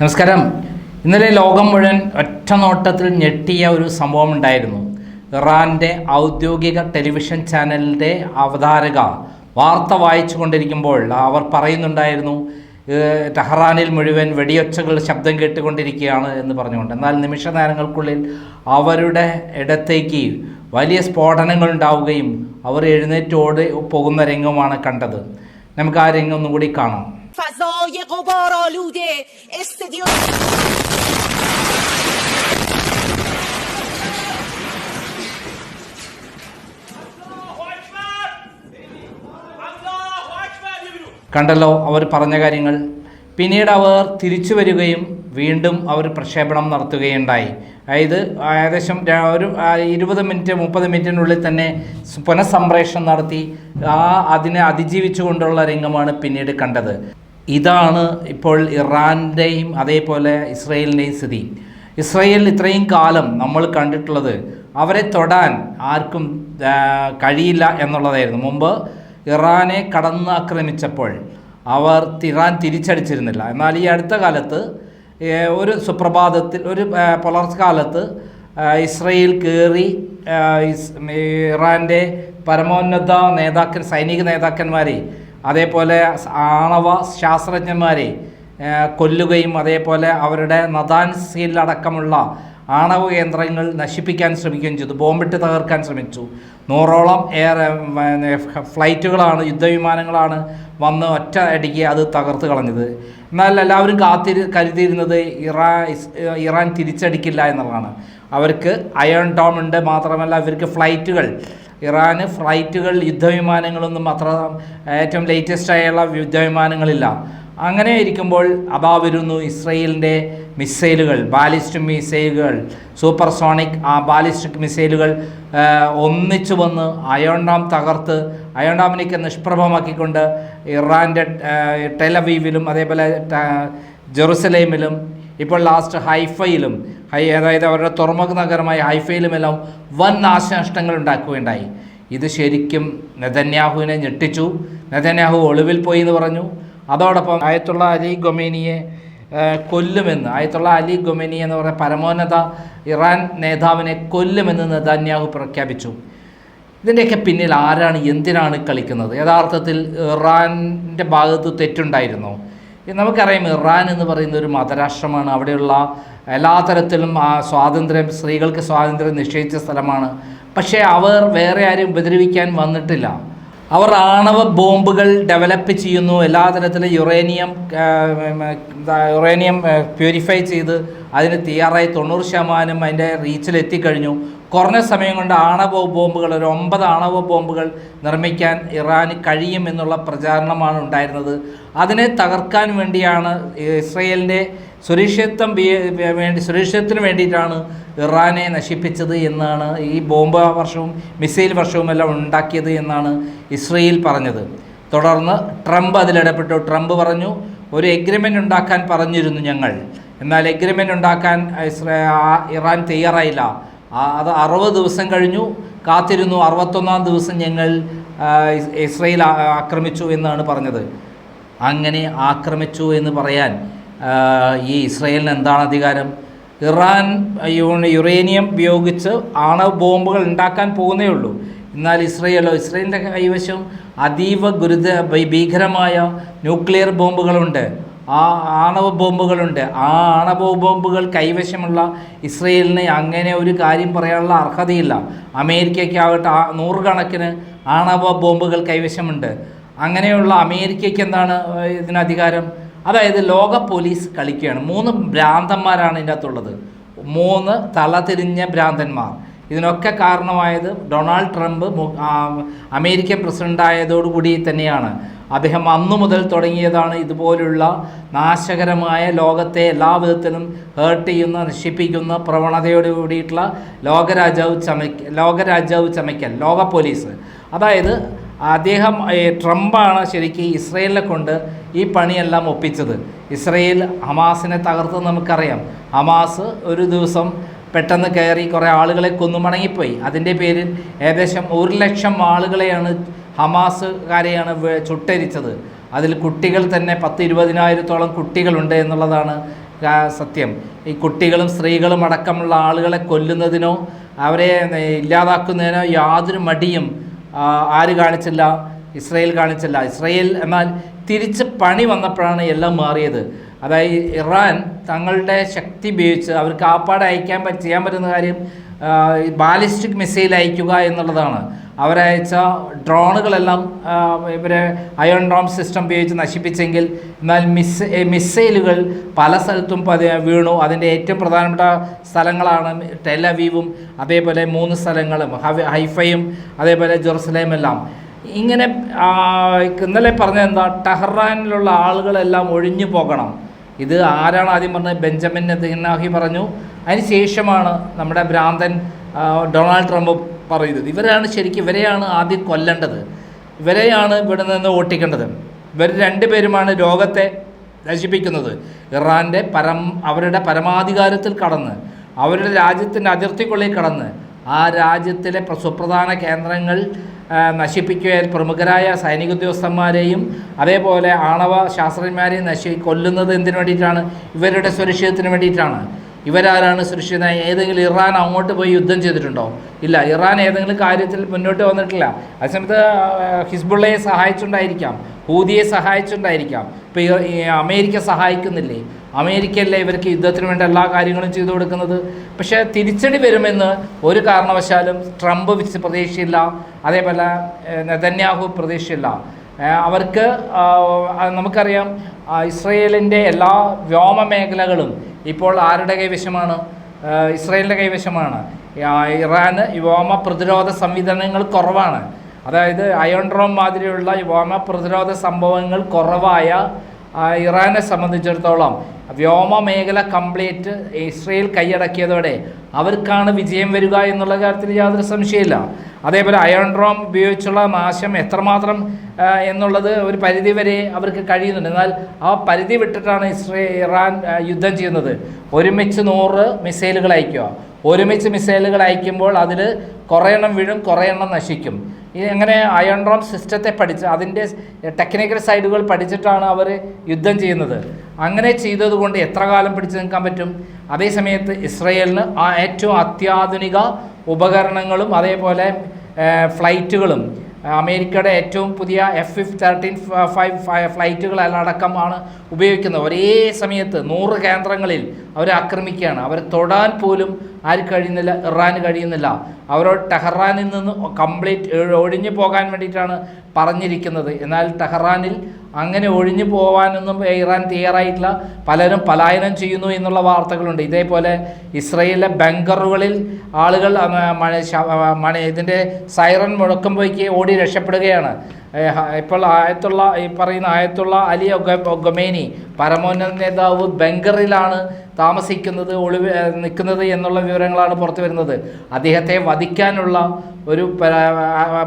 നമസ്കാരം. ഇന്നലെ ലോകം മുഴുവൻ ഒറ്റ നോട്ടത്തിൽ ഞെട്ടിയ ഒരു സംഭവം ഉണ്ടായിരുന്നു ഇറാന്റെ ഔദ്യോഗിക ടെലിവിഷൻ ചാനലിന്റെ അവതാരക വാർത്ത വായിച്ചു കൊണ്ടിരിക്കുമ്പോൾ അവർ പറയുന്നുണ്ടായിരുന്നു ടെഹ്റാനിൽ മുഴുവൻ വെടിയൊച്ചകൾ ശബ്ദം കേട്ടുകൊണ്ടിരിക്കുകയാണ് എന്ന് പറഞ്ഞുകൊണ്ട്. എന്നാൽ നിമിഷ നേരങ്ങൾക്കുള്ളിൽ അവരുടെ ഇടത്തേക്ക് വലിയ സ്ഫോടനങ്ങൾ ഉണ്ടാവുകയും അവർ എഴുന്നേറ്റോട് പോകുന്ന രംഗമാണ് കണ്ടത്. നമുക്ക് ആ രംഗം ഒന്നുകൂടി കാണാം. فضای غبارآلوده استدیوم കണ്ടല്ലോ അവർ പറഞ്ഞ കാര്യങ്ങൾ പിന്നീട് അവർ തിരിച്ചു വരികയും വീണ്ടും അവർ പ്രക്ഷേപണം നടത്തുകയുണ്ടായി അതായത് ഏകദേശം ര- ഒരു ആ, ഇരുപത് മിനിറ്റ് മുപ്പത് മിനിറ്റിനുള്ളിൽ തന്നെ സ് പുനഃസംപ്രേഷണം നടത്തി ആ അതിനെ അതിജീവിച്ചുകൊണ്ടുള്ള രംഗമാണ് പിന്നീട് കണ്ടത് ഇതാണ് ഇപ്പോൾ ഇറാന്റെയും അതേപോലെ ഇസ്രയേലിന്റെയും സ്ഥിതി. ഇസ്രയേൽ ഇത്രയും കാലം നമ്മൾ കണ്ടിട്ടുള്ളത് അവരെ തൊടാൻ ആർക്കും കഴിയില്ല എന്നുള്ളതായിരുന്നു. മുമ്പ് ഇറാനെ കടന്ന് ആക്രമിച്ചപ്പോൾ അവർ ഇറാൻ തിരിച്ചടിച്ചിരുന്നില്ല. എന്നാൽ ഈ അടുത്ത കാലത്ത് ഒരു സുപ്രഭാതത്തിൽ ഒരു ആ, ഇസ്രയേൽ കയറി ഇറാന്റെ പരമോന്നത നേതാക്കൻ സൈനിക നേതാക്കന്മാരെ അതേപോലെ ആണവ ശാസ്ത്രജ്ഞന്മാരെ കൊല്ലുകയും അതേപോലെ അവരുടെ നദാൻ സീലടക്കമുള്ള ആണവ കേന്ദ്രങ്ങൾ നശിപ്പിക്കാൻ ശ്രമിക്കുകയും ചെയ്തു. ബോംബിട്ട് തകർക്കാൻ ശ്രമിച്ചു. നൂറോളം എയർ ഫ്ലൈറ്റുകളാണ് യുദ്ധവിമാനങ്ങളാണ് വന്ന് ഒറ്റ അടിക്ക് അത് തകർത്ത് കളഞ്ഞത്. എന്നാൽ എല്ലാവരും കാത്തിരി കരുതിയിരുന്നത് ഇറാൻ ഇറാൻ തിരിച്ചടിക്കില്ല എന്നുള്ളതാണ്. അവർക്ക് അയൺ ഡോം ഉണ്ട് മാത്രമല്ല അവർക്ക് ഫ്ലൈറ്റുകൾ ഇറാന് ഫ്ലൈറ്റുകൾ യുദ്ധവിമാനങ്ങളൊന്നും അത്ര ഏറ്റവും ലേറ്റസ്റ്റ് ആയുള്ള യുദ്ധവിമാനങ്ങളില്ല. അങ്ങനെ ഇരിക്കുമ്പോൾ അതാ വരുന്നു ഇസ്രയേലിന്റെ മിസൈലുകൾ ബാലിസ്റ്റിക് മിസൈലുകൾ സൂപ്പർസോണിക് ആ ബാലിസ്റ്റിക് മിസൈലുകൾ ഒന്നിച്ചു വന്ന് അയോൺ ഡാം തകർത്ത് അയോൺ ഡാമിനേക്ക് നിഷ്പ്രഭമാക്കിക്കൊണ്ട് ഇറാന്റെ ടെലവീവിലും അതേപോലെ ജെറുസലേമിലും ഇപ്പോൾ ലാസ്റ്റ് ഹൈഫയിലും ഹൈ അതായത് അവരുടെ തുറമുഖ നഗരമായ ഹൈഫയിലുമെല്ലാം വൻ നാശനഷ്ടങ്ങൾ ഉണ്ടാക്കുകയുണ്ടായി. ഇത് ശരിക്കും നെതന്യാഹുവിനെ ഞെട്ടിച്ചു. നെതന്യാഹു ഒളിവിൽ പോയി എന്ന് പറഞ്ഞു. അതോടൊപ്പം ആയത്തുള്ള അലി ഗൊമേനിയെ കൊല്ലുമെന്ന് ആയത്തുള്ള അലി ഗൊമേനി എന്ന് പറയുന്ന പരമോന്നത ഇറാൻ നേതാവിനെ കൊല്ലുമെന്ന് നെതന്യാഹു പ്രഖ്യാപിച്ചു. ഇതിന്റെയൊക്കെ പിന്നിൽ ആരാണ് എന്തിനാണ് കളിക്കുന്നത്? യഥാർത്ഥത്തിൽ ഇറാന്റെ ഭാഗത്ത് തെറ്റുണ്ടായിരുന്നോ? നമുക്കറിയാം ഇറാൻ എന്ന് പറയുന്ന ഒരു മതരാഷ്ട്രമാണ്. അവിടെയുള്ള എല്ലാ തരത്തിലും ആ സ്വാതന്ത്ര്യം സ്ത്രീകൾക്ക് സ്വാതന്ത്ര്യം നിശ്ചയിച്ച സ്ഥലമാണ്. പക്ഷേ അവർ വേറെ ആരും ഉപദ്രവിക്കാൻ വന്നിട്ടില്ല. അവർ ആണവ ബോംബുകൾ ഡെവലപ്പ് ചെയ്യുന്നു. എല്ലാ തരത്തിലും യുറേനിയം യുറേനിയം പ്യൂരിഫൈ ചെയ്ത് അതിന് തയ്യാറായി തൊണ്ണൂറ് ശതമാനം അതിന്റെ റീച്ചിൽ എത്തിക്കഴിഞ്ഞു കുറഞ്ഞ സമയം കൊണ്ട് ആണവ ബോംബുകൾ ഒരു ഒമ്പത് ആണവ ബോംബുകൾ നിർമ്മിക്കാൻ ഇറാന് കഴിയുമെന്നുള്ള പ്രചാരണമാണ് ഉണ്ടായിരുന്നത്. അതിനെ തകർക്കാൻ വേണ്ടിയാണ് ഇസ്രയേലിന്റെ സുരക്ഷിതത്വം വേണ്ടി സുരക്ഷിതത്തിന് വേണ്ടിയിട്ടാണ് ഇറാനെ നശിപ്പിച്ചത് എന്നാണ് ഈ ബോംബ് വർഷവും മിസൈൽ വർഷവും എല്ലാം ഉണ്ടാക്കിയത് എന്നാണ് ഇസ്രയേൽ പറഞ്ഞത്. തുടർന്ന് ട്രംപ് അതിലിടപെട്ടു. ട്രംപ് പറഞ്ഞു ഒരു എഗ്രിമെന്റ് ഉണ്ടാക്കാൻ പറഞ്ഞിരുന്നു ഞങ്ങൾ. എന്നാൽ എഗ്രിമെന്റ് ഉണ്ടാക്കാൻ ഇറാൻ തയ്യാറായില്ല. അത് അറുപത് ദിവസം കഴിഞ്ഞു. കാത്തിരുന്നു. അറുപത്തൊന്നാം ദിവസം ഞങ്ങൾ ഇസ്രയേൽ ആക്രമിച്ചു എന്നാണ് പറഞ്ഞത്. അങ്ങനെ ആക്രമിച്ചു എന്ന് പറയാൻ ഈ ഇസ്രയേലിന് എന്താണ് അധികാരം? ഇറാൻ യുറേനിയം ഉപയോഗിച്ച് ആണവ ബോംബുകൾ ഉണ്ടാക്കാൻ പോകുന്നേ ഉള്ളൂ. എന്നാൽ ഇസ്രയേലോ ഇസ്രയേലിന്റെ കൈവശം അതീവ ഗുരുത ഭീകരമായ ന്യൂക്ലിയർ ബോംബുകളുണ്ട്. ആ ആണവ ബോംബുകളുണ്ട്. ആ ആണവ ബോംബുകൾ കൈവശമുള്ള ഇസ്രയേലിന് അങ്ങനെ ഒരു കാര്യം പറയാനുള്ള അർഹതയില്ല. അമേരിക്കയ്ക്കാകട്ടെ ആ നൂറുകണക്കിന് ആണവ ബോംബുകൾ കൈവശമുണ്ട്. അങ്ങനെയുള്ള അമേരിക്കയ്ക്ക് എന്താണ് ഇതിന് അധികാരം? അതായത് ലോക പോലീസ് കളിക്കുകയാണ്. മൂന്ന് ഭ്രാന്തന്മാരാണ് ഇതിന്റെ അകത്തുള്ളത് മൂന്ന് തലതിരിഞ്ഞ ഭ്രാന്തന്മാർ. ഇതിനൊക്കെ കാരണമായത് ഡൊണാൾഡ് ട്രംപ് അമേരിക്കൻ പ്രസിഡന്റ് ആയതോടുകൂടി തന്നെയാണ്. അദ്ദേഹം അന്നു മുതൽ തുടങ്ങിയതാണ് ഇതുപോലുള്ള നാശകരമായ ലോകത്തെ എല്ലാ വിധത്തിലും ഹേർട്ട് ചെയ്യുന്ന നശിപ്പിക്കുന്ന പ്രവണതയോട് കൂടിയിട്ടുള്ള ലോകരാജാവ് ചമയ്ക്ക ലോകരാജാവ് ചമയ്ക്കൽ ലോക പോലീസ്. അതായത് അദ്ദേഹം ട്രംപാണ് ശരിക്കും ഇസ്രയേലിനെ കൊണ്ട് ഈ പണിയെല്ലാം ഒപ്പിച്ചത്. ഇസ്രയേൽ ഹമാസിനെ തകർത്ത് നമുക്കറിയാം. ഹമാസ് ഒരു ദിവസം പെട്ടെന്ന് കയറി കുറേ ആളുകളെ കൊന്നു മടങ്ങിപ്പോയി. അതിന്റെ പേരിൽ ഏകദേശം ഒരു ലക്ഷം ആളുകളെയാണ് ഹമാസുകാരെയാണ് ചുട്ടരിച്ചത്. അതിൽ കുട്ടികൾ തന്നെ പത്ത് ഇരുപതിനായിരത്തോളം കുട്ടികളുണ്ട് എന്നുള്ളതാണ് സത്യം. ഈ കുട്ടികളും സ്ത്രീകളും അടക്കമുള്ള ആളുകളെ കൊല്ലുന്നതിനോ അവരെ ഇല്ലാതാക്കുന്നതിനോ യാതൊരു മടിയും ആര് കാണിച്ചില്ല? ഇസ്രയേൽ കാണിച്ചില്ല. ഇസ്രയേൽ എന്നാൽ തിരിച്ച് പണി വന്നപ്പോഴാണ് എല്ലാം മാറിയത്. അതായത് ഇറാൻ തങ്ങളുടെ ശക്തി ഉപയോഗിച്ച് അവർക്ക് ആപ്പാട് അയക്കാൻ ചെയ്യാൻ പറ്റുന്ന കാര്യം ബാലിസ്റ്റിക് മിസൈൽ അയക്കുക എന്നുള്ളതാണ്. അവരയച്ച ഡ്രോണുകളെല്ലാം ഇവർ അയോൺ ഡ്രോൺ സിസ്റ്റം ഉപയോഗിച്ച് നശിപ്പിച്ചെങ്കിൽ എന്നാൽ മിസ് മിസൈലുകൾ പല സ്ഥലത്തും പതി വീണു. അതിന്റെ ഏറ്റവും പ്രധാനപ്പെട്ട സ്ഥലങ്ങളാണ് ടെലവീവും അതേപോലെ മൂന്ന് സ്ഥലങ്ങളും ഹൈഫയും അതേപോലെ ജെറുസലേം എല്ലാം ഇങ്ങനെ ഇന്നലെ പറഞ്ഞ എന്താ ടെഹ്റാനിലുള്ള ആളുകളെല്ലാം ഒഴിഞ്ഞു പോകണം. ഇത് ആരാണ് ആദ്യം പറഞ്ഞത്? ബെഞ്ചമിൻ നെതന്യാഹി പറഞ്ഞു. അതിന് ശേഷമാണ് നമ്മുടെ ഭ്രാന്തൻ ഡൊണാൾഡ് ട്രംപ് പറയുന്നത്. ഇവരാണ് ശരിക്കും ഇവരെയാണ് ആദ്യം കൊല്ലേണ്ടത്. ഇവരെയാണ് ഇവിടെ നിന്ന് ഓട്ടിക്കേണ്ടത്. ഇവർ രണ്ടുപേരുമാണ് രോഗത്തെ നശിപ്പിക്കുന്നത്. ഇറാന്റെ പരം അവരുടെ പരമാധികാരത്തിൽ കടന്ന് അവരുടെ രാജ്യത്തിന്റെ അതിർത്തിക്കുള്ളിൽ കടന്ന് ആ രാജ്യത്തിലെ പ്ര- സുപ്രധാന കേന്ദ്രങ്ങൾ ആ, നശിപ്പിക്കുകയാൽ പ്രമുഖരായ സൈനിക ഉദ്യോഗസ്ഥന്മാരെയും അതേപോലെ ആണവ ശാസ്ത്രജ്ഞന്മാരെയും നശി കൊല്ലുന്നത് എന്തിനു വേണ്ടിയിട്ടാണ്? ഇവരുടെ സുരക്ഷിതത്തിന് വേണ്ടിയിട്ടാണ്. ഇവരാരാണ് സുരക്ഷിത ഏതെങ്കിലും ഇറാൻ അങ്ങോട്ട് പോയി യുദ്ധം ചെയ്തിട്ടുണ്ടോ? ഇല്ല ഇറാൻ ഏതെങ്കിലും കാര്യത്തിൽ മുന്നോട്ട് വന്നിട്ടില്ല. അതേസമയത്ത് സമയത്ത് ഹിസ്ബുള്ളയെ സഹായിച്ചുകൊണ്ടായിരിക്കാം ഹൂതിയെ സഹായിച്ചുകൊണ്ടായിരിക്കാം. ഇപ്പോൾ അമേരിക്ക സഹായിക്കുന്നില്ലേ? അമേരിക്കയല്ലേ ഇവർക്ക് യുദ്ധത്തിന് വേണ്ട എല്ലാ കാര്യങ്ങളും ചെയ്തു കൊടുക്കുന്നത്? പക്ഷേ തിരിച്ചടി വരുമെന്ന് ഒരു കാരണവശാലും ട്രംപ് പ്രതീക്ഷയില്ല അതേപോലെ നെതന്യാഹു പ്രതീക്ഷയില്ല അവർക്ക് നമുക്കറിയാം ഇസ്രയേലിന്റെ എല്ലാ വ്യോമ മേഖലകളും ഇപ്പോൾ ആരുടെ കൈവശമാണ്? ഇസ്രയേലിന്റെ കൈവശമാണ്. ഇറാന് യുവാമ പ്രതിരോധ സംവിധാനങ്ങൾ കുറവാണ്. അതായത് അയോൺ ഡ്രോം മാതിരിയുള്ള യുവാമ പ്രതിരോധ സംഭവങ്ങൾ കുറവായ ഇറാനെ സംബന്ധിച്ചിടത്തോളം വ്യോമ മേഖല കംപ്ലീറ്റ് ഇസ്രയേൽ കൈയടക്കിയതോടെ അവർക്കാണ് വിജയം വരിക എന്നുള്ള കാര്യത്തിൽ യാതൊരു സംശയമില്ല. അതേപോലെ അയൺ ഡ്രോം ഉപയോഗിച്ചുള്ള നാശം എത്രമാത്രം എന്നുള്ളത് ഒരു പരിധി വരെ അവർക്ക് കഴിയുന്നുണ്ട്. എന്നാൽ ആ പരിധി വിട്ടിട്ടാണ് ഇസ്രേ ഇറാൻ യുദ്ധം ചെയ്യുന്നത്. ഒരുമിച്ച് നൂറ് മിസൈലുകൾ അയക്കുക ഒരുമിച്ച് മിസൈലുകൾ അയക്കുമ്പോൾ അതിൽ കുറേ എണ്ണം വീഴും കുറേ എണ്ണം നശിക്കും. ഈ അങ്ങനെ അയൺ ഡ്രോം സിസ്റ്റത്തെ പഠിച്ച് അതിന്റെ ടെക്നിക്കൽ സൈഡുകൾ പഠിച്ചിട്ടാണ് അവർ യുദ്ധം ചെയ്യുന്നത്. അങ്ങനെ ചെയ്തതുകൊണ്ട് എത്ര കാലം പിടിച്ചു നിൽക്കാൻ പറ്റും? അതേസമയത്ത് ഇസ്രയേലിന് ആ ഏറ്റവും അത്യാധുനിക ഉപകരണങ്ങളും അതേപോലെ ഫ്ലൈറ്റുകളും അമേരിക്കയുടെ ഏറ്റവും പുതിയ എഫ് ഫിഫ് തേർട്ടീൻ ഫൈവ് ഫ്ലൈറ്റുകളടക്കമാണ് ഉപയോഗിക്കുന്നത്. ഒരേ സമയത്ത് നൂറ് കേന്ദ്രങ്ങളിൽ അവരെ ആക്രമിക്കുകയാണ്. അവരെ തൊടാൻ പോലും ആര് കഴിയുന്നില്ല? ഇറാൻ കഴിയുന്നില്ല. അവരോ ടെഹ്റാനിൽ നിന്ന് കംപ്ലീറ്റ് ഒഴിഞ്ഞു പോകാൻ വേണ്ടിയിട്ടാണ് പറഞ്ഞിരിക്കുന്നത്. എന്നാൽ ടെഹ്റാനിൽ അങ്ങനെ ഒഴിഞ്ഞു പോകാനൊന്നും ഇറാൻ തയ്യാറായിട്ടില്ല. പലരും പലായനം ചെയ്യുന്നു എന്നുള്ള വാർത്തകളുണ്ട്. ഇതേപോലെ ഇസ്രയേലിലെ ബങ്കറുകളിൽ ആളുകൾ ഇതിന്റെ സൈറൻ മുഴക്കുമ്പോഴേക്ക് ഓടി രക്ഷപ്പെടുകയാണ്. ഇപ്പോൾ ആയത്തുള്ള ഈ പറയുന്ന ആയത്തുള്ള അലി ഒഗ- ഒഗമേനി പരമോന്നത നേതാവ് ബംഗറിലാണ് താമസിക്കുന്നത് ഒളിവ് നിൽക്കുന്നത് എന്നുള്ള വിവരങ്ങളാണ് പുറത്തു വരുന്നത്. അദ്ദേഹത്തെ വധിക്കാനുള്ള ഒരു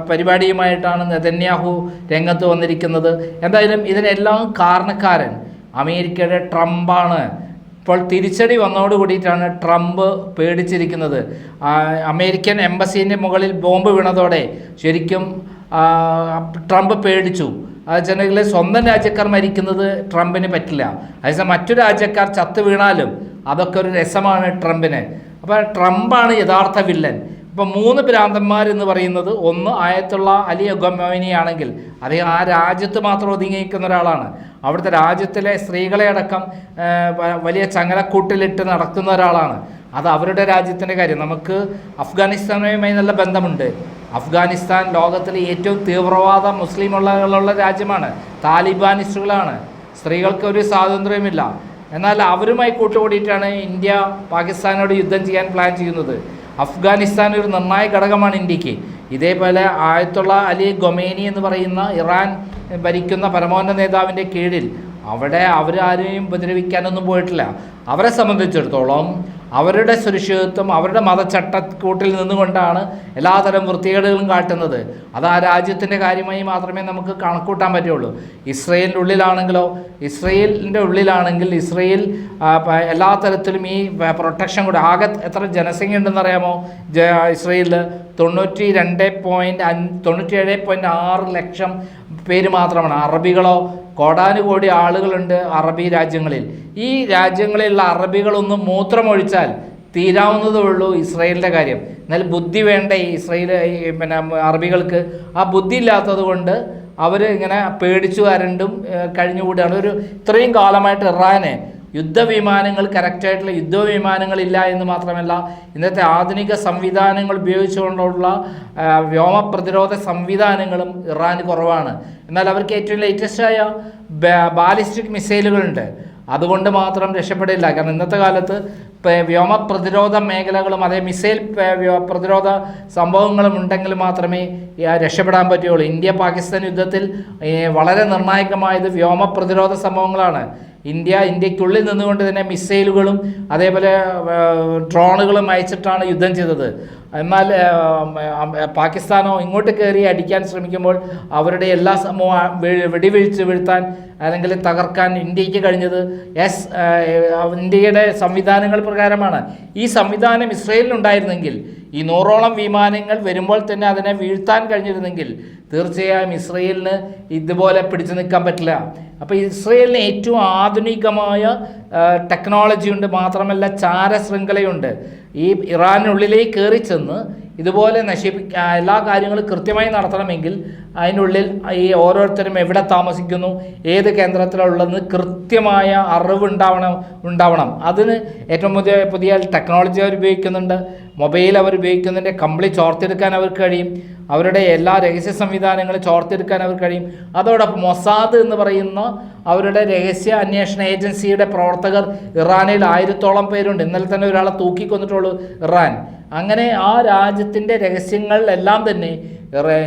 പരിപാടിയുമായിട്ടാണ് നെതന്യാഹു രംഗത്ത് വന്നിരിക്കുന്നത്. എന്തായാലും ഇതിനെല്ലാം കാരണക്കാരൻ അമേരിക്കയുടെ ട്രംപാണ്. ഇപ്പോൾ തിരിച്ചടി വന്നതോട് കൂടിയിട്ടാണ് ട്രംപ് പേടിച്ചിരിക്കുന്നത്. അമേരിക്കൻ എംബസീന്റെ മുകളിൽ ബോംബ് വീണതോടെ ശരിക്കും ട്രംപ് പേടിച്ചു. അതെന്നുവെച്ചിട്ടുണ്ടെങ്കിൽ സ്വന്തം രാജ്യക്കാർ മരിക്കുന്നത് ട്രംപിന് പറ്റില്ല. അതേസമയം മറ്റു രാജ്യക്കാർ ചത്തു വീണാലും അതൊക്കെ ഒരു രസമാണ് ട്രംപിന്. അപ്പോൾ ട്രംപാണ് യഥാർത്ഥ വില്ലൻ. ഇപ്പം മൂന്ന് ഭ്രാന്തന്മാർ എന്ന് പറയുന്നത് ഒന്ന് ആയത്തുള്ള അലി ഒഗമോനി ആണെങ്കിൽ അദ്ദേഹം ആ രാജ്യത്ത് മാത്രം ഒതുങ്ങിയിരിക്കുന്ന ഒരാളാണ്. അവിടുത്തെ രാജ്യത്തിലെ സ്ത്രീകളെ അടക്കം വലിയ ചങ്ങലക്കൂട്ടിലിട്ട് നടക്കുന്ന ഒരാളാണ്. അത് അവരുടെ രാജ്യത്തിന്റെ കാര്യം. നമുക്ക് അഫ്ഗാനിസ്ഥാനുമായി നല്ല ബന്ധമുണ്ട്. അഫ്ഗാനിസ്ഥാൻ ലോകത്തിലെ ഏറ്റവും തീവ്രവാദ മുസ്ലിം ഉള്ള രാജ്യമാണ്. താലിബാനിസ്റ്റുകളാണ്. സ്ത്രീകൾക്ക് ഒരു സ്വാതന്ത്ര്യമില്ല എന്നാൽ അവരുമായി കൂട്ടുകൂടിയിട്ടാണ് ഇന്ത്യ പാകിസ്ഥാനോട് യുദ്ധം ചെയ്യാൻ പ്ലാൻ ചെയ്യുന്നത്. അഫ്ഗാനിസ്ഥാൻ ഒരു നിർണായക ഘടകമാണ് ഇന്ത്യയ്ക്ക്. ഇതേപോലെ ആയത്തുള്ള അലി ഗൊമേനി എന്ന് പറയുന്ന ഇറാൻ ഭരിക്കുന്ന പരമോന്നത നേതാവിന്റെ കീഴിൽ അവിടെ അവരാരെയും ഉപദ്രവിക്കാനൊന്നും പോയിട്ടില്ല. അവരെ സംബന്ധിച്ചിടത്തോളം അവരുടെ സുരക്ഷിതത്വം അവരുടെ മതച്ചട്ടക്കൂട്ടിൽ നിന്നുകൊണ്ടാണ് എല്ലാതരം വൃത്തികേടുകളും കാട്ടുന്നത്. അത് ആ രാജ്യത്തിന്റെ കാര്യമായി മാത്രമേ നമുക്ക് കണക്കൂട്ടാൻ പറ്റുള്ളൂ. ഇസ്രയേലിന്റെ ഉള്ളിലാണെങ്കിലോ ഇസ്രയേലിന്റെ ഉള്ളിലാണെങ്കിൽ ഇസ്രയേൽ എല്ലാ തരത്തിലും ഈ പ്രൊട്ടക്ഷൻ കൂടെ ആകെ എത്ര ജനസംഖ്യ ഉണ്ടെന്ന് അറിയാമോ? ജ ഇസ്രയേലിൽ തൊണ്ണൂറ്റി രണ്ട് പോയിന്റ് അഞ്ച് തൊണ്ണൂറ്റിയേഴ് പോയിന്റ് ആറ് ലക്ഷം പേര് മാത്രമാണ്. അറബികളോ കോടാനുകോടി ആളുകളുണ്ട് അറബി രാജ്യങ്ങളിൽ. ഈ രാജ്യങ്ങളിലുള്ള അറബികളൊന്നും മൂത്രമൊഴിച്ചാൽ തീരാവുന്നതേ ഉള്ളൂ ഇസ്രയേലിന്റെ കാര്യം. എന്നാൽ ബുദ്ധി വേണ്ട ഇസ്രയേൽ പിന്നെ അറബികൾക്ക്? ആ ബുദ്ധി ഇല്ലാത്തത് കൊണ്ട് അവർ ഇങ്ങനെ പേടിച്ചു വരണ്ടും കഴിഞ്ഞുകൂടിയാണ്. ഒരു ഇത്രയും കാലമായിട്ട് ഇറാന് യുദ്ധവിമാനങ്ങൾ കറക്റ്റായിട്ടുള്ള യുദ്ധവിമാനങ്ങളില്ല എന്ന് മാത്രമല്ല ഇന്നത്തെ ആധുനിക സംവിധാനങ്ങൾ ഉപയോഗിച്ചുകൊണ്ടുള്ള വ്യോമ പ്രതിരോധ സംവിധാനങ്ങളും ഇറാന് കുറവാണ്. എന്നാൽ അവർക്ക് ഏറ്റവും ലേറ്റസ്റ്റായ ബാലിസ്റ്റിക് മിസൈലുകളുണ്ട്. അതുകൊണ്ട് മാത്രം രക്ഷപ്പെടില്ല. കാരണം ഇന്നത്തെ കാലത്ത് വ്യോമ പ്രതിരോധ മേഖലകളും അതേ മിസൈൽ പ്രതിരോധ സംഭവങ്ങളും ഉണ്ടെങ്കിൽ മാത്രമേ രക്ഷപ്പെടാൻ പറ്റുകയുള്ളൂ. ഇന്ത്യ പാകിസ്ഥാൻ യുദ്ധത്തിൽ വളരെ നിർണായകമായത് വ്യോമ പ്രതിരോധ സംഭവങ്ങളാണ്. ഇന്ത്യ ഇന്ത്യക്കുള്ളിൽ നിന്നുകൊണ്ട് തന്നെ മിസൈലുകളും അതേപോലെ ഡ്രോണുകളും അയച്ചിട്ടാണ് യുദ്ധം ചെയ്തത്. എന്നാൽ പാകിസ്ഥാനോ ഇങ്ങോട്ട് കയറി അടിക്കാൻ ശ്രമിക്കുമ്പോൾ അവരുടെ എല്ലാ സമൂഹ വെടിവീഴ്ച വീഴ്ത്താൻ അല്ലെങ്കിൽ തകർക്കാൻ ഇന്ത്യയ്ക്ക് കഴിഞ്ഞത് എസ് ഇന്ത്യയുടെ സംവിധാനങ്ങൾ പ്രകാരമാണ്. ഈ സംവിധാനം ഇസ്രയേലിനുണ്ടായിരുന്നെങ്കിൽ ഈ നൂറോളം വിമാനങ്ങൾ വരുമ്പോൾ തന്നെ അതിനെ വീഴ്ത്താൻ കഴിഞ്ഞിരുന്നെങ്കിൽ തീർച്ചയായും ഇസ്രയേലിന് ഇതുപോലെ പിടിച്ചു നിൽക്കാൻ പറ്റില്ല. അപ്പോൾ ഇസ്രയേലിന് ഏറ്റവും ആധുനികമായ ടെക്നോളജി ഉണ്ട്. മാത്രമല്ല ചാരശൃംഖലയുണ്ട് ഈ ഇറാനുള്ളിലേക്ക് കയറി ചെന്ന് ഇതുപോലെ നശിപ്പിക്ക എല്ലാ കാര്യങ്ങളും കൃത്യമായി നടത്തണമെങ്കിൽ അതിനുള്ളിൽ ഈ ഓരോരുത്തരും എവിടെ താമസിക്കുന്നു ഏത് കേന്ദ്രത്തിലുള്ളതെന്ന് കൃത്യമായ അറിവ് ഉണ്ടാവണം. ഉണ്ടാവണം അതിന് ഏറ്റവും പുതിയ പുതിയ ടെക്നോളജി അവർ ഉപയോഗിക്കുന്നുണ്ട്. മൊബൈൽ അവർ ഉപയോഗിക്കുന്നതിന്റെ കംപ്ലീറ്റ് ചോർത്തെടുക്കാൻ അവർക്ക് കഴിയും. അവരുടെ എല്ലാ രഹസ്യ സംവിധാനങ്ങളും ചോർത്തെടുക്കാൻ അവർക്ക് കഴിയും. അതോടൊപ്പം മൊസാദ് എന്ന് പറയുന്ന അവരുടെ രഹസ്യ അന്വേഷണ ഏജൻസിയുടെ പ്രവർത്തകർ ഇറാനിൽ ആയിരത്തോളം പേരുണ്ട്. ഇന്നലെ തന്നെ ഒരാളെ തൂക്കിക്കൊന്നിട്ടുള്ളൂ ഇറാൻ. അങ്ങനെ ആ രാജ്യത്തിന്റെ എല്ലാം തന്നെ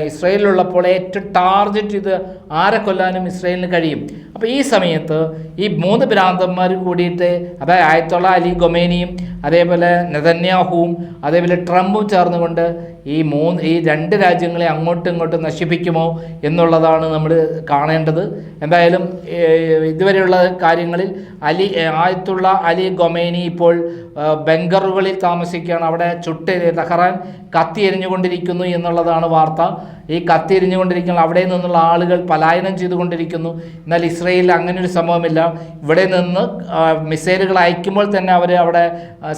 ഇസ്രയേലിലുള്ളപ്പോൾ ഏറ്റവും ടാർഗറ്റ് ചെയ്ത് ആരെ കൊല്ലാനും ഇസ്രയേലിന് കഴിയും? അപ്പോൾ ഈ സമയത്ത് ഈ മൂന്ന് ഭ്രാന്തന്മാർ കൂടിയിട്ട് അതായത് ആയത്തുള്ള അലി ഗൊമേനിയും അതേപോലെ നെതന്യാഹുവും അതേപോലെ ട്രംപും ചേർന്നുകൊണ്ട് ഈ മൂന്ന് ഈ രണ്ട് രാജ്യങ്ങളെ അങ്ങോട്ടും ഇങ്ങോട്ടും നശിപ്പിക്കുമോ എന്നുള്ളതാണ് നമ്മൾ കാണേണ്ടത്. എന്തായാലും ഇതുവരെയുള്ള കാര്യങ്ങളിൽ അലി ആയത്തുള്ള അലി ഗൊമേനി ഇപ്പോൾ ബംഗറുകളിൽ താമസിക്കുകയാണ്. അവിടെ ചുട്ട് തഹറാൻ കത്തി എരിഞ്ഞുകൊണ്ടിരിക്കുന്നു എന്നുള്ളതാണ് വാർത്ത. ഈ കത്തിരിഞ്ഞുകൊണ്ടിരിക്കുന്ന അവിടെ നിന്നുള്ള ആളുകൾ പലായനം ചെയ്തുകൊണ്ടിരിക്കുന്നു. എന്നാൽ ഇസ്രയേലിൽ അങ്ങനെ ഒരു സംഭവമില്ല. ഇവിടെ നിന്ന് മിസൈലുകൾ അയക്കുമ്പോൾ തന്നെ അവർ അവിടെ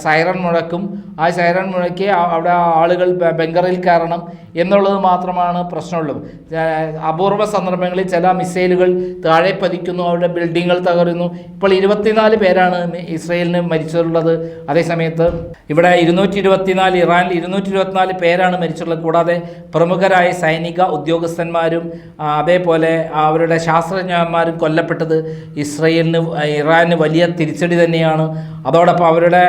സൈറൺ മുഴക്കും. ആ സൈറൺ മുഴക്കി അവിടെ ആളുകൾ ബംഗറിൽ കയറണം എന്നുള്ളത് മാത്രമാണ് പ്രശ്നമുള്ളത് അപൂർവ സന്ദർഭങ്ങളിൽ ചില മിസൈലുകൾ താഴെ പതിക്കുന്നു അവരുടെ ബിൽഡിങ്ങുകൾ തകരുന്നു. ഇപ്പോൾ ഇരുപത്തിനാല് പേരാണ് ഇസ്രയേലിന് മരിച്ചിട്ടുള്ളത്. അതേസമയത്ത് ഇവിടെ ഇരുന്നൂറ്റി ഇരുപത്തിനാല് ഇറാനിൽ ഇരുന്നൂറ്റി ഇരുപത്തിനാല് പേരാണ് മരിച്ചിട്ടുള്ളത്. കൂടാതെ പ്രമുഖരായ സൈനിക ഉദ്യോഗസ്ഥന്മാരും അതേപോലെ അവരുടെ ശാസ്ത്രജ്ഞന്മാരും കൊല്ലപ്പെട്ടത് ഇസ്രയേലിന് ഇറാന് വലിയ തിരിച്ചടി തന്നെയാണ്. അതോടൊപ്പം അവരുടെ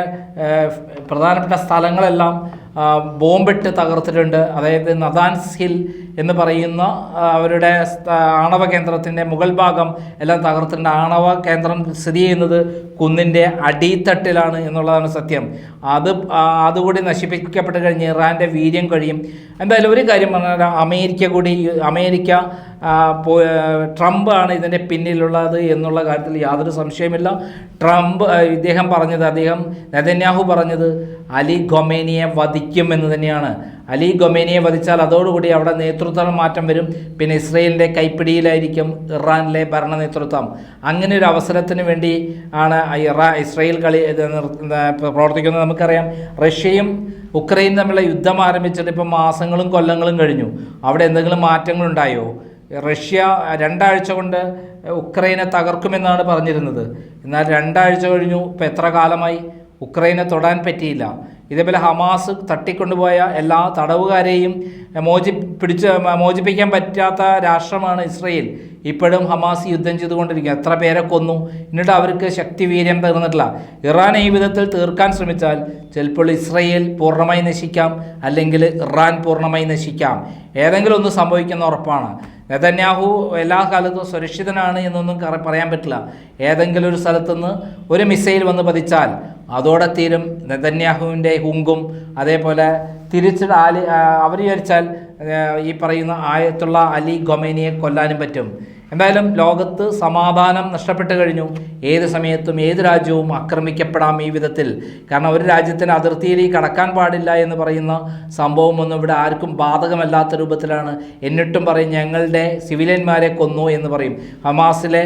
പ്രധാനപ്പെട്ട സ്ഥലങ്ങളെല്ലാം ബോംബിട്ട് തകർത്തിട്ടുണ്ട്. അതായത് നദാൻസ് ഹിൽ എന്ന് പറയുന്ന അവരുടെ ആണവ കേന്ദ്രത്തിന്റെ മുകൾ ഭാഗം എല്ലാം തകർത്തിട്ടുണ്ട്. ആണവ കേന്ദ്രം സ്ഥിതി ചെയ്യുന്നത് കുന്നിന്റെ അടിത്തട്ടിലാണ് എന്നുള്ളതാണ് സത്യം. അത് അതുകൂടി നശിപ്പിക്കപ്പെട്ട് കഴിഞ്ഞ് ഇറാന്റെ വീര്യം കഴിയും. എന്തായാലും ഒരു കാര്യം പറഞ്ഞാൽ അമേരിക്ക കൂടി അമേരിക്ക ട്രംപ് ആണ് ഇതിന്റെ പിന്നിലുള്ളത് എന്നുള്ള കാര്യത്തിൽ യാതൊരു സംശയമില്ല ട്രംപ് ഇദ്ദേഹം പറഞ്ഞത് അദ്ദേഹം നെതന്യാഹു പറഞ്ഞത് അലി ഖൊമേനിയെ വധിക്കും എന്ന് തന്നെയാണ്. അലി ഗൊമേനിയെ വധിച്ചാൽ അതോടുകൂടി അവിടെ നേതൃത്വ മാറ്റം വരും. പിന്നെ ഇസ്രയേലിന്റെ കൈപ്പിടിയിലായിരിക്കും ഇറാനിലെ ഭരണ നേതൃത്വം. അങ്ങനെ ഒരു അവസരത്തിന് വേണ്ടി ആണ് ഇറാ ഇസ്രയേൽ കളി പ്രവർത്തിക്കുന്നത് നമുക്കറിയാം. റഷ്യയും ഉക്രൈൻ തമ്മിലുള്ള യുദ്ധം ആരംഭിച്ചിട്ട് ഇപ്പം മാസങ്ങളും കൊല്ലങ്ങളും കഴിഞ്ഞു. അവിടെ എന്തെങ്കിലും മാറ്റങ്ങളുണ്ടായോ? റഷ്യ രണ്ടാഴ്ച കൊണ്ട് ഉക്രൈനെ തകർക്കുമെന്നാണ് പറഞ്ഞിരുന്നത്. എന്നാൽ രണ്ടാഴ്ച കഴിഞ്ഞു ഇപ്പം എത്ര കാലമായി? ഉക്രൈനെ തൊടാൻ പറ്റിയില്ല. ഇതേപോലെ ഹമാസ് തട്ടിക്കൊണ്ടുപോയ എല്ലാ തടവുകാരെയും മോചി പിടിച്ച് മോചിപ്പിക്കാൻ പറ്റാത്ത രാഷ്ട്രമാണ് ഇസ്രയേൽ. ഇപ്പോഴും ഹമാസ് യുദ്ധം ചെയ്തുകൊണ്ടിരിക്കുക എത്ര പേരെ കൊന്നു? എന്നിട്ട് അവർക്ക് ശക്തി വീര്യം തീർന്നിട്ടില്ല ഇറാൻ ഈ വിധത്തിൽ തീർക്കാൻ ശ്രമിച്ചാൽ ചിലപ്പോൾ ഇസ്രയേൽ പൂർണമായി നശിക്കാം അല്ലെങ്കിൽ ഇറാൻ പൂർണമായി നശിക്കാം. ഏതെങ്കിലും ഒന്ന് സംഭവിക്കുന്ന ഉറപ്പാണ്. നെതന്യാഹു എല്ലാ കാലത്തും സുരക്ഷിതനാണ് എന്നൊന്നും പറയാൻ പറ്റില്ല. ഏതെങ്കിലും ഒരു സ്ഥലത്തുനിന്ന് ഒരു മിസൈൽ വന്ന് പതിച്ചാൽ അതോടെ തീരും നെതന്യാഹുവിന്റെ ഹുങ്കും. അതേപോലെ തിരിച്ചിട ആലി അവർ വിചാരിച്ചാൽ ഈ പറയുന്ന ആയത്തുള്ള അലി ഗൊമേനിയെ കൊല്ലാനും പറ്റും. എന്തായാലും ലോകത്ത് സമാധാനം നഷ്ടപ്പെട്ട് കഴിഞ്ഞു. ഏത് സമയത്തും ഏത് രാജ്യവും ആക്രമിക്കപ്പെടാം ഈ വിധത്തിൽ. കാരണം ഒരു രാജ്യത്തിന് അതിർത്തിയിലേക്ക് കടക്കാൻ പാടില്ല എന്ന് പറയുന്ന സംഭവമൊന്നും ഇവിടെ ആർക്കും ബാധകമല്ലാത്ത രൂപത്തിലാണ്. എന്നിട്ടും പറയും ഞങ്ങളുടെ സിവിലിയന്മാരെ കൊന്നു എന്ന് പറയും. ഹമാസിലെ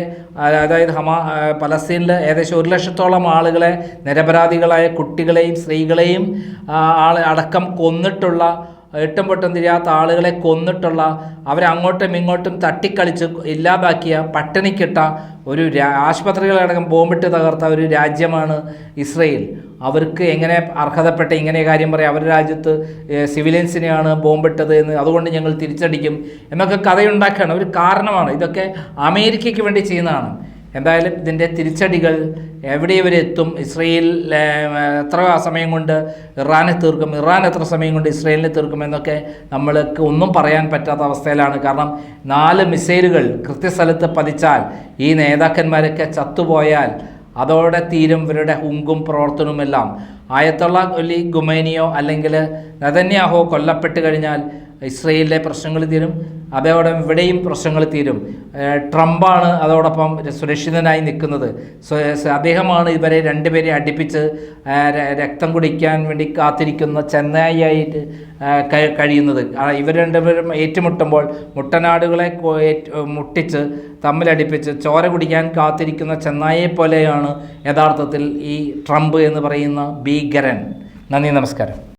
അതായത് ഹമാ പലസ്തീനിലെ ഏകദേശം ഒരു ലക്ഷത്തോളം ആളുകളെ നിരപരാധികളായ കുട്ടികളെയും സ്ത്രീകളെയും ആൾ അടക്കം കൊന്നിട്ടുള്ള എട്ടും പൊട്ടും തിരിയാത്ത ആളുകളെ കൊന്നിട്ടുള്ള അവരെ അങ്ങോട്ടും ഇങ്ങോട്ടും തട്ടിക്കളിച്ച് ഇല്ലാതാക്കിയ പട്ടിണിക്കിട്ട ഒരു ആശുപത്രികളടക്കം ബോംബിട്ട് തകർത്ത ഒരു രാജ്യമാണ് ഇസ്രയേൽ. അവർക്ക് എങ്ങനെ അർഹതപ്പെട്ട ഇങ്ങനെ കാര്യം പറയാം. അവരുടെ രാജ്യത്ത് സിവിലിയൻസിനെയാണ് ബോംബിട്ടത് എന്ന് അതുകൊണ്ട് ഞങ്ങൾ തിരിച്ചടിക്കും എന്നൊക്കെ കഥയുണ്ടാക്കുകയാണ്. ഒരു കാരണമാണ്. ഇതൊക്കെ അമേരിക്കയ്ക്ക് വേണ്ടി ചെയ്യുന്നതാണ്. എന്തായാലും ഇതിന്റെ തിരിച്ചടികൾ എവിടെ വരെ എത്തും? ഇസ്രയേൽ എത്ര സമയം കൊണ്ട് ഇറാനെ തീർക്കും? ഇറാൻ എത്ര സമയം കൊണ്ട് ഇസ്രയേലിനെ തീർക്കും എന്നൊക്കെ നമ്മൾക്ക് ഒന്നും പറയാൻ പറ്റാത്ത അവസ്ഥയിലാണ്. കാരണം നാല് മിസൈലുകൾ കൃത്യസ്ഥലത്ത് പതിച്ചാൽ ഈ നേതാക്കന്മാരൊക്കെ ചത്തുപോയാൽ അതോടെ തീരും ഇവരുടെ ഹുങ്കും പ്രവർത്തനവുമെല്ലാം. ആയത്തുള്ള ഒലി ഗുമേനിയോ അല്ലെങ്കിൽ നതന്യാഹോ കൊല്ലപ്പെട്ട് കഴിഞ്ഞാൽ ഇസ്രയേലിലെ പ്രശ്നങ്ങൾ തീരും. അതോടെ ഇവിടെയും പ്രശ്നങ്ങൾ തീരും. ട്രംപാണ് അതോടൊപ്പം സുരക്ഷിതനായി നിൽക്കുന്നത്. അദ്ദേഹമാണ് ഇവരെ രണ്ടുപേരെ അടുപ്പിച്ച് രക്തം കുടിക്കാൻ വേണ്ടി കാത്തിരിക്കുന്ന ചെന്നായിയായിട്ട് ഏഹ് കഴിയുന്നത്. ഇവർ രണ്ടുപേരും ഏറ്റുമുട്ടുമ്പോൾ മുട്ടനാടുകളെ മുട്ടിച്ച് തമ്മിലടിപ്പിച്ച് ചോര കുടിക്കാൻ കാത്തിരിക്കുന്ന ചെന്നായെ പോലെയാണ് യഥാർത്ഥത്തിൽ ഈ ട്രംപ് എന്ന് പറയുന്ന ഭീകരൻ. നന്ദി നമസ്കാരം.